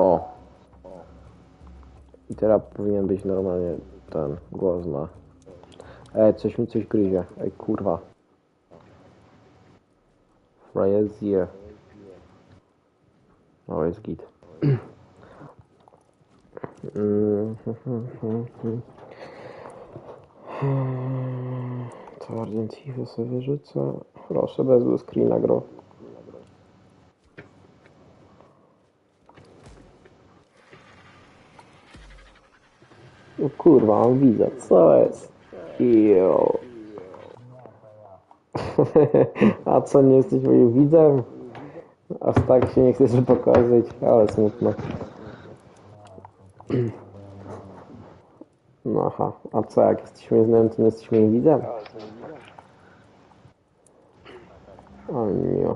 O. I teraz powinien być normalnie ten głos na... Ej, coś mi coś gryzie. Ej, kurwa. Frazier. O, jest git. To Argentinę sobie wyrzucę. Proszę, bez screena gro. No kurwa, mam widzę, co jest? Jo. A co, nie jesteś moim widzem? Aż tak się nie chcesz pokazać, ale smutno. No aha, a co, jak jesteśmy znajomym, to nie jesteś moim widzem? O nie.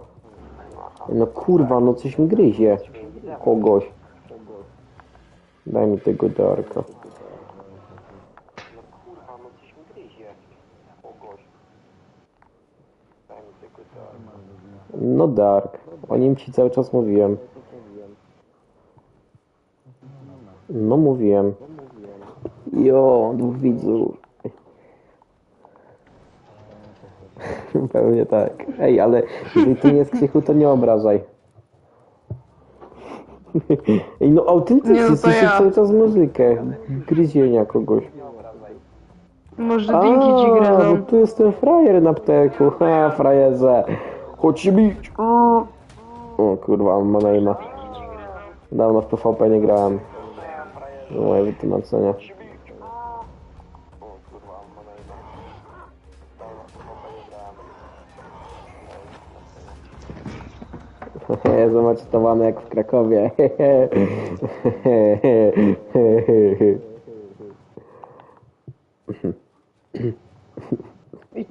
No kurwa, no coś mi gryzie. Kogoś. Daj mi tego darka. No Dark. O nim ci cały czas mówiłem. No mówiłem. Jo, dwóch widzów. Pewnie tak. Ej, ale jeżeli to nie jest krzyku, to nie obrażaj. Ej, no autentycznie Nie, no to słyszę ja. cały czas muzykę. Gryzienia kogoś. Może dinki ci gryzą. bo tu jest ten frajer na pteku. Ha, frajerze. Chodź się bić. O kurwa, mam. Dawno w PvP nie grałem. No, Moje wytłumaczenie. Zamocytowany jak w Krakowie.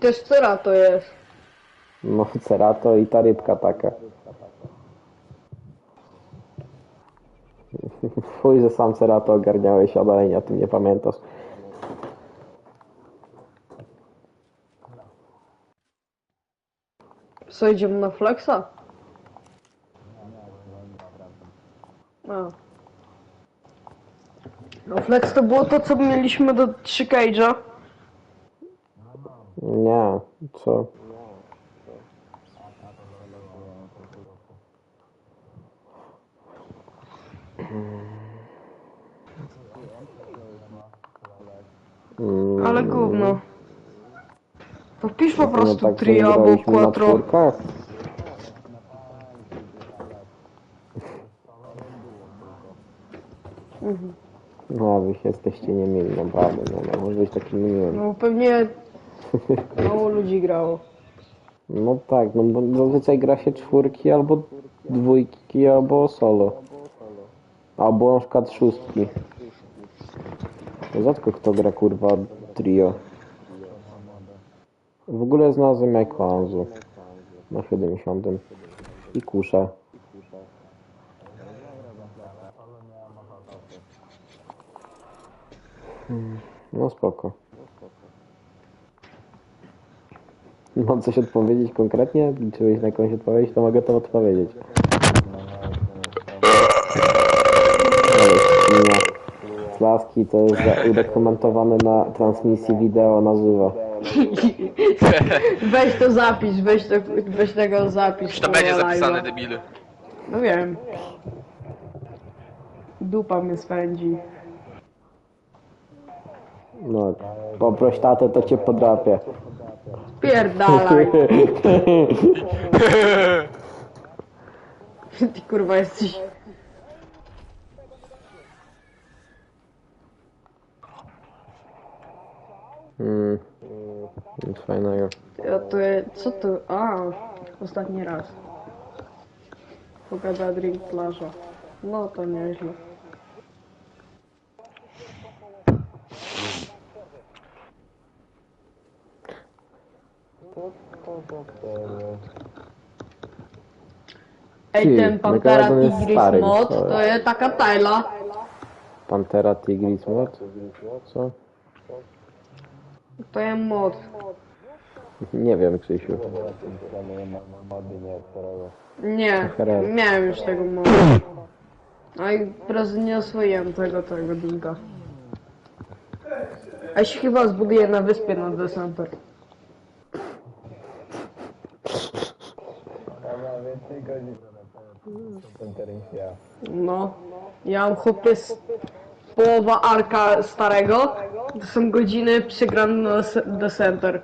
też cera to jest. No, cerato i ta rybka taka. Fuj, że sam cerato ogarniałeś, a dalej o tym nie pamiętasz. Co, idziemy na flexa? A. No flex to było to, co mieliśmy do 3 cage'a. Nie, co? Mm, Ale gówno. To pisz po no prostu tak, trio albo graliśmy na quattro. czwórkach. No, wy jesteście niemili, naprawdę, no, no, może być takim miłym. No pewnie mało ludzi grało. No tak, no bo zazwyczaj gra się czwórki albo dwójki, albo solo. Albo na przykład szóstki. Rzadko kto gra kurwa trio. W ogóle znalazłem jako Anzu. Na 70. I kuszę. No spoko. Mam coś odpowiedzieć konkretnie? Liczyłeś na jakąś odpowiedź? To mogę to odpowiedzieć. Slaski to jest za- udokumentowane na transmisji wideo na żywo. Weź to zapisz, weź, to, weź tego zapisz. Już to na będzie live'a. zapisane, debilu. No wiem. Dupa mnie spędzi. No, poproś tatę, to cię podrapię. Pierdalaj. Ty kurwa jesteś... Mm. Nic fajnego. Ja to. Co to? A, ostatni raz. Pogada drink plaża. No to nieźle. Ej, Ty, ten Pantera Tigris mod, to jest taka tajla. Pantera Tigris mod? Co? To jest mod. Nie wiem, Krzysiu. Nie, miałem już tego modu. A i teraz nie oswoiłem tego, tego dinka. A się chyba zbuduję na wyspie na desenter. Ja mam więcej godzin. No. Ja mam chłopie z połowa arka starego. To są godziny przegrane na des- desenter.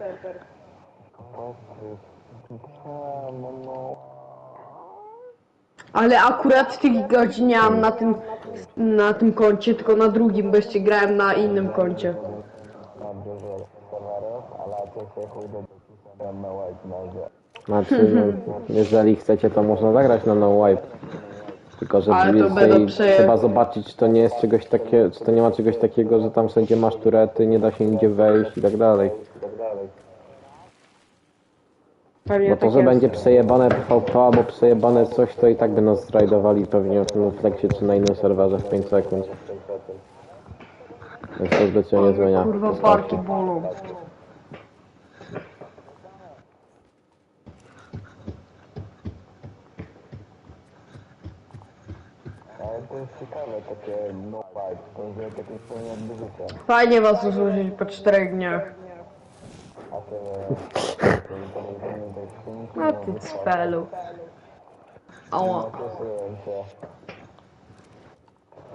Ale akurat tych godzin nie mam na tym, na tym koncie, tylko na drugim, bo jeszcze grałem na innym koncie. Mam dużo towarów, ale to się chuj do na. Znaczy, no, jeżeli chcecie, to można zagrać na no wipe. Tylko, że Ale to bliżej będą przeje- trzeba zobaczyć, czy to nie jest czegoś takiego, czy to nie ma czegoś takiego, że tam wszędzie masz turety, nie da się nigdzie wejść i tak dalej. Pewnie Bo to, tak że jest. będzie przejebane PvP albo przejebane coś, to i tak by nas zrajdowali pewnie w tym flexie czy na innym serwerze w 5 sekund. Więc to zbytnio nie zmienia. Kurwa, barki bolą. To jest ciekawe, takie no to takie jakby życie. Fajnie was usłyszeć po czterech dniach. A ty nie... nie A ty cfelu. Ała. Się.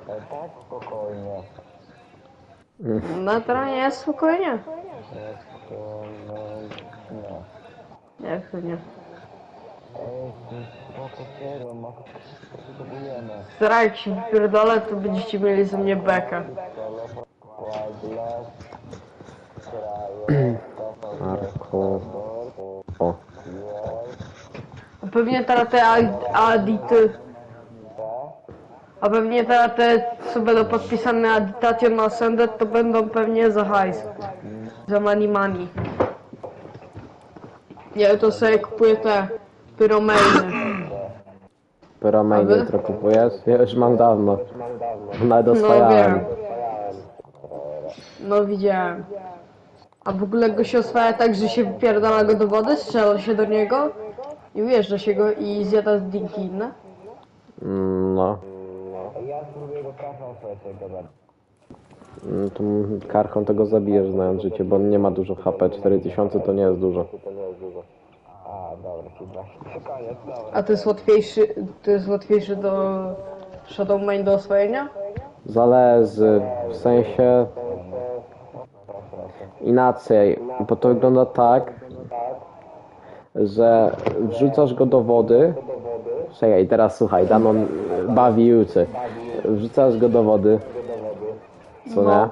Ale tak spokojnie. Na terenie jest spokojnie. Jest to, no, nie. Jak to nie. Ej, spoko, serio, ma... Potrzebujemy. Starajcie się wypierdolę, to będziecie mieli ze mnie bekę. Telefon, wireless, kraje, Arko. O. A pewnie teraz te ad- adity. A pewnie teraz te, co będą podpisane adytacją na Sendet, to będą pewnie za hajs. Za money money. Nie, to sobie kupuję te pyromainy. Pyramid A wy? jutro kupujesz? Ja już mam dawno. Nawet No oswajałem. wiem. No widziałem. A w ogóle go się oswaja tak, że się wypierdala go do wody, strzela się do niego i ujeżdża się go i zjada dinki inne. Mm, No. Ja spróbuję go kafą sobie gadać. Mm, To m- karchą tego zabijesz znając życie, bo on nie ma dużo HP. 4000 to nie jest dużo. To nie jest dużo. A, dobra, chyba. Koniec, dobra. A to jest łatwiejszy, to jest łatwiejszy do Shadow Main do oswojenia? Zależy. W sensie... Inaczej. Bo to wygląda tak, że wrzucasz go do wody. Czekaj, teraz słuchaj, Danon bawi i uczy. Wrzucasz go do wody. Co nie? No.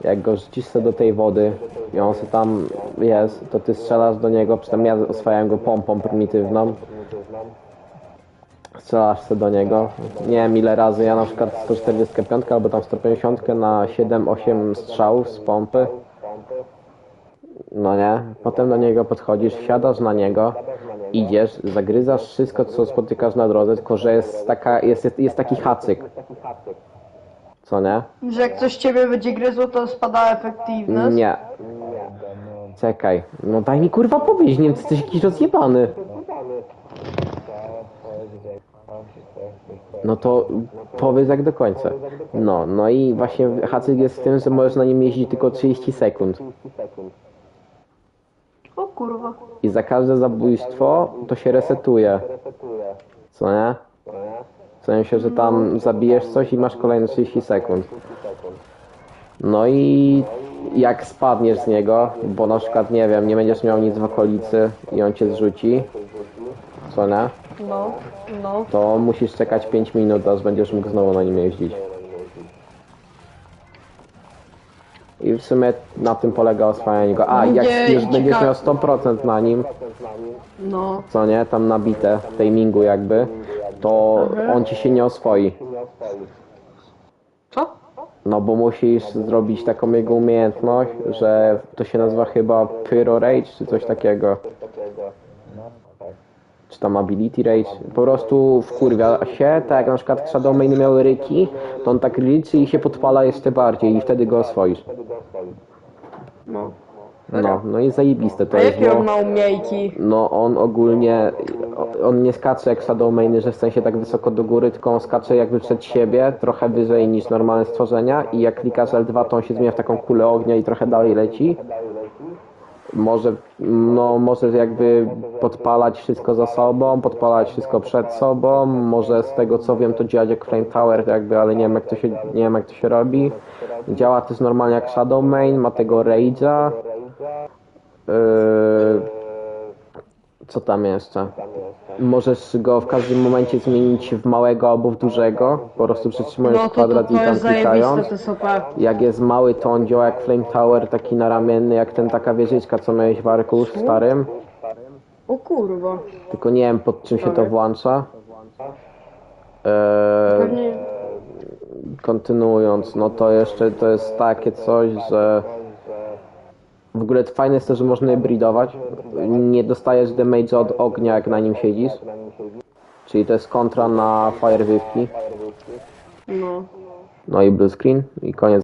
Jak go rzucisz sobie do tej wody i on sobie tam jest, to ty strzelasz do niego, przynajmniej ja oswajałem go pompą prymitywną. Strzelasz sobie do niego. Nie wiem ile razy, ja na przykład 145 albo tam 150 na 7-8 strzałów z pompy. No nie, potem do niego podchodzisz, wsiadasz na niego, idziesz, zagryzasz wszystko co spotykasz na drodze, tylko że jest taka, jest, jest, jest taki hacyk. Co nie? Że jak coś ciebie będzie gryzło, to spada efektywność? Nie. Czekaj, no daj mi kurwa powiedzieć, nie wiem, ty jesteś jakiś rozjebany. No to powiedz jak do końca. No, no i właśnie hacyk jest w tym, że możesz na nim jeździć tylko 30 sekund. O kurwa. I za każde zabójstwo to się resetuje. Co nie? W sensie, że tam zabijesz coś i masz kolejne 30 sekund. No i jak spadniesz z niego, bo na przykład, nie wiem, nie będziesz miał nic w okolicy i on cię zrzuci, co nie? No, no. To musisz czekać 5 minut, aż będziesz mógł znowu na nim jeździć. I w sumie na tym polega oswajanie go. A, jak Nie, już będziesz miał 100% na nim, No. co nie, tam nabite w timingu jakby, to on ci się nie oswoi. No bo musisz zrobić taką jego umiejętność, że to się nazywa chyba Pyro Rage czy coś takiego. Czy tam Ability Rage. Po prostu wkurwia się, tak jak na przykład Shadow miały ryki, to on tak ryczy i się podpala jeszcze bardziej i wtedy go oswoisz. No. No, no i zajebiste to A jest, jakie bo... on ma umiejki? No on ogólnie, on nie skacze jak Shadow Mainy, że w sensie tak wysoko do góry, tylko on skacze jakby przed siebie, trochę wyżej niż normalne stworzenia i jak klikasz L2 to on się zmienia w taką kulę ognia i trochę dalej leci. Może, no może jakby podpalać wszystko za sobą, podpalać wszystko przed sobą, może z tego co wiem to działać jak Flame Tower jakby, ale nie wiem jak to się, nie wiem jak to się robi. Działa też normalnie jak Shadow Main, ma tego Rage'a. Yy, co tam jeszcze? Możesz go w każdym momencie zmienić w małego albo w dużego. Po prostu przytrzymując No to, to, kwadrat i to tam jest zajebiste, klikając. Jak jest mały, to on działa jak Flame Tower, taki naramienny, jak ten taka wieżyczka, co miałeś w Arku starym. O kurwa. Tylko nie wiem pod czym się to włącza. Eee, Pewnie... kontynuując, no to jeszcze to jest takie coś, że w ogóle fajne jest to, że można je breedować. Nie dostajesz damage od ognia, jak na nim siedzisz. Czyli to jest kontra na Fire Wywki. No. No i blue screen i koniec